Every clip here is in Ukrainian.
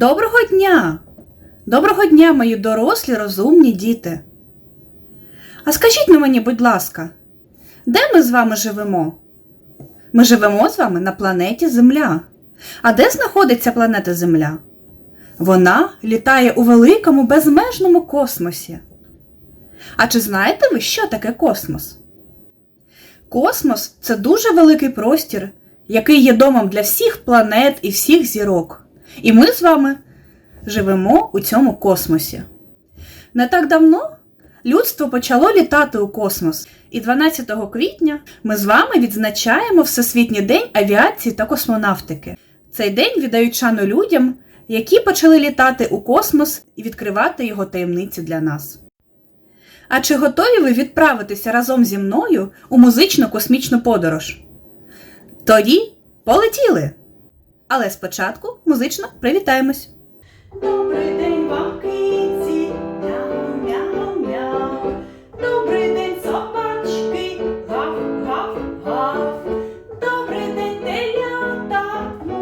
Доброго дня! Доброго дня, мої дорослі, розумні діти. А скажіть на мені, будь ласка, де ми з вами живемо? Ми живемо з вами на планеті Земля. А де знаходиться планета Земля? Вона літає у великому безмежному космосі. А чи знаєте ви, що таке космос? Космос це дуже великий простір, який є домом для всіх планет і всіх зірок. І ми з вами живемо у цьому космосі. Не так давно людство почало літати у космос, і 12 квітня ми з вами відзначаємо Всесвітній день авіації та космонавтики. Цей день віддають шану людям, які почали літати у космос і відкривати його таємниці для нас. А чи готові ви відправитися разом зі мною у музичну космічну подорож? Тоді полетіли! Але спочатку музично привітаємось. Добрий день вам, кінці, мяу, мяу, мяу. Добрий день, собачки, гав, гав, гав. Добрий день, телята, му,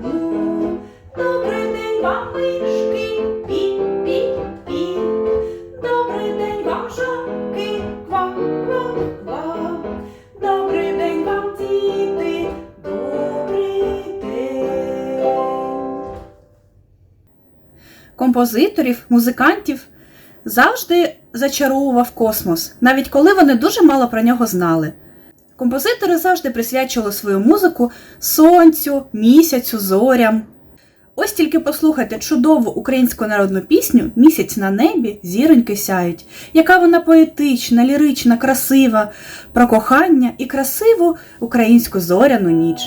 му, му. Добрий вам, мишки, Композиторів, музикантів завжди зачаровував космос, навіть коли вони дуже мало про нього знали. Композитори завжди присвячували свою музику сонцю, місяцю, зорям. Ось тільки послухайте чудову українську народну пісню Місяць на небі, зіроньки сяють, яка вона поетична, лірична, красива, про кохання і красиву українську зоряну ніч.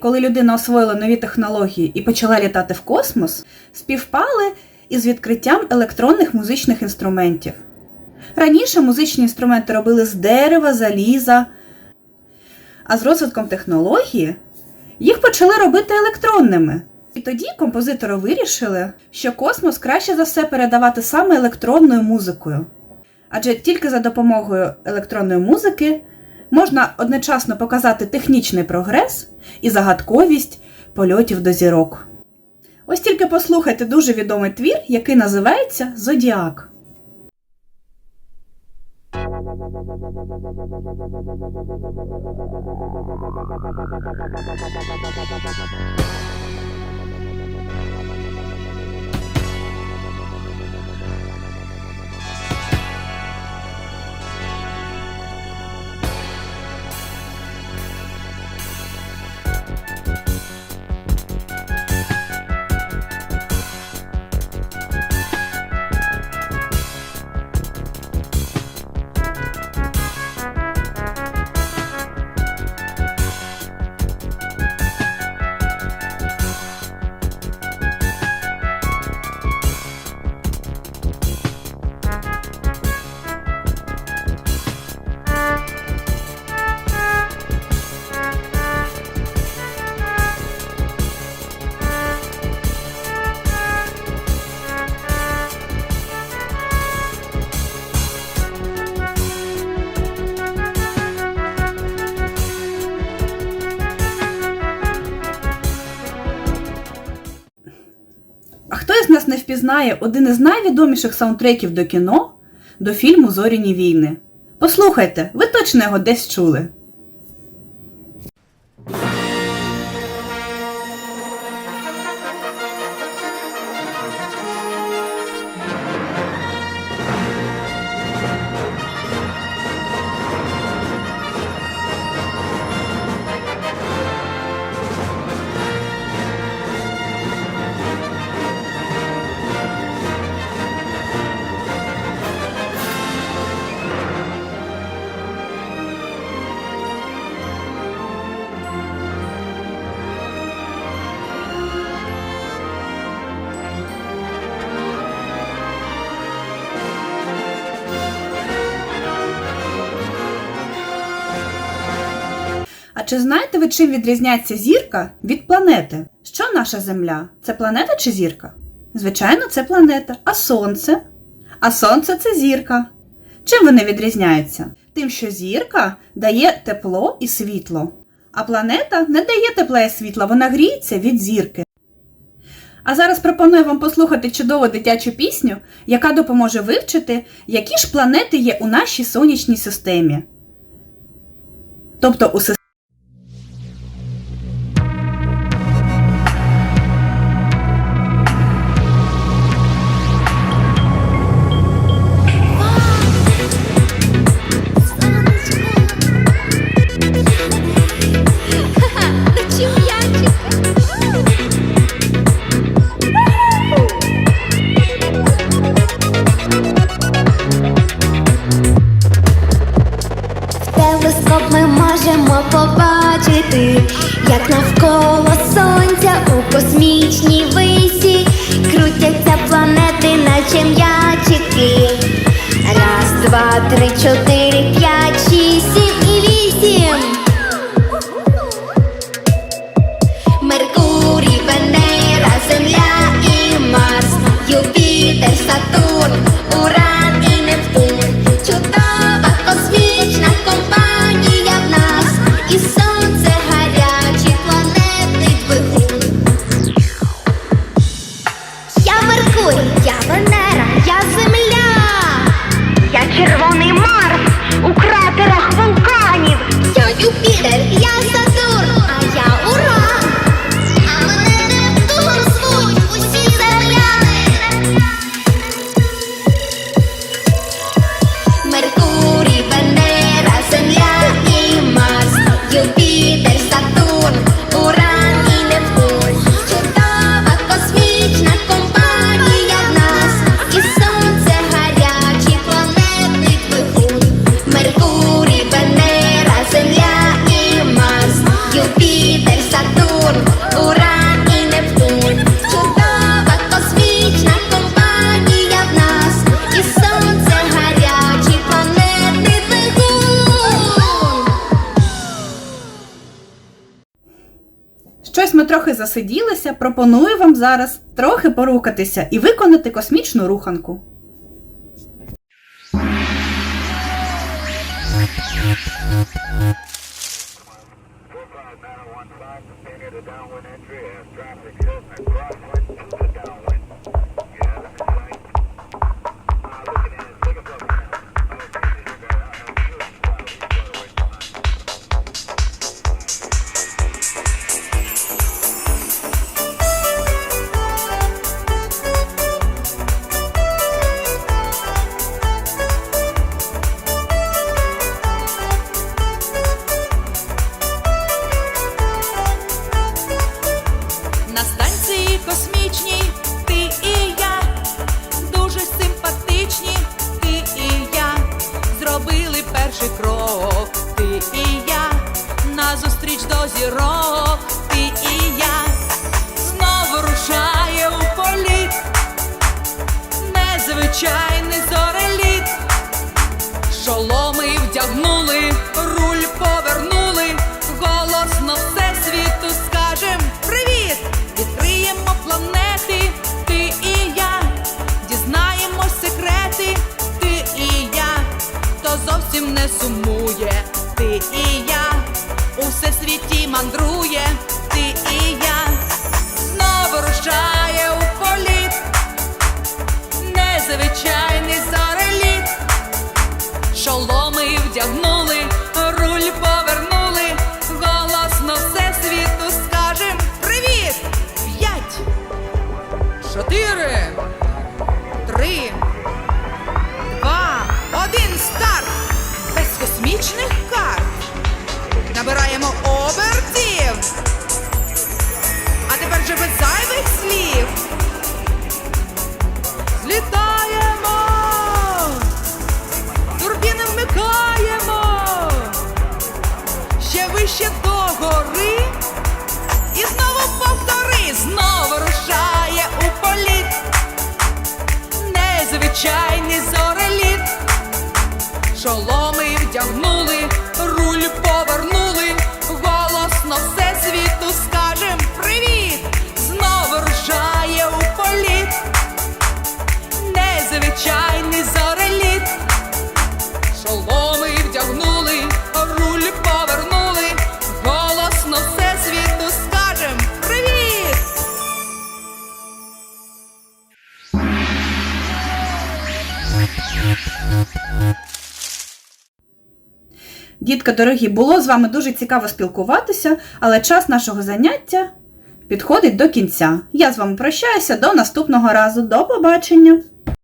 Коли людина освоїла нові технології і почала літати в космос, співпали із відкриттям електронних музичних інструментів. Раніше музичні інструменти робили з дерева, заліза, а з розвитком технології їх почали робити електронними. І тоді композитори вирішили, що космос краще за все передавати саме електронною музикою. Адже тільки за допомогою електронної музики можна одночасно показати технічний прогрес і загадковість польотів до зірок. Ось тільки послухайте дуже відомий твір, який називається Зодіак. А хто із нас не впізнає один із найвідоміших саундтреків до кіно до фільму Зоряні війни? Послухайте, ви точно його десь чули. Чи знаєте ви, чим відрізняється зірка від планети? Що наша Земля? Це планета чи зірка? Звичайно, це планета. А Сонце? А Сонце це зірка. Чим вони відрізняються? Тим, що зірка дає тепло і світло, а планета не дає тепла і світла, вона гріється від зірки. А зараз пропоную вам послухати чудову дитячу пісню, яка допоможе вивчити, які ж планети є у нашій сонячній системі. Тобто у системі. Побачити, як навколо сонця у космічній висі крутяться планети, наче м'ячики. Раз, два, три, чотири, п'ять, шість, сім трохи засиділися, пропоную вам зараз трохи порухатися і виконати космічну руханку. Крок, ти і я назустріч до зірок, ти і я знову рушає у політ, незвичайний шоломи вдягнули, руль повернули, голосно все світу скажем привіт! П'ять, чотири, три. control Дітка, дорогі, було з вами дуже цікаво спілкуватися, але час нашого заняття підходить до кінця. Я з вами прощаюся до наступного разу. До побачення!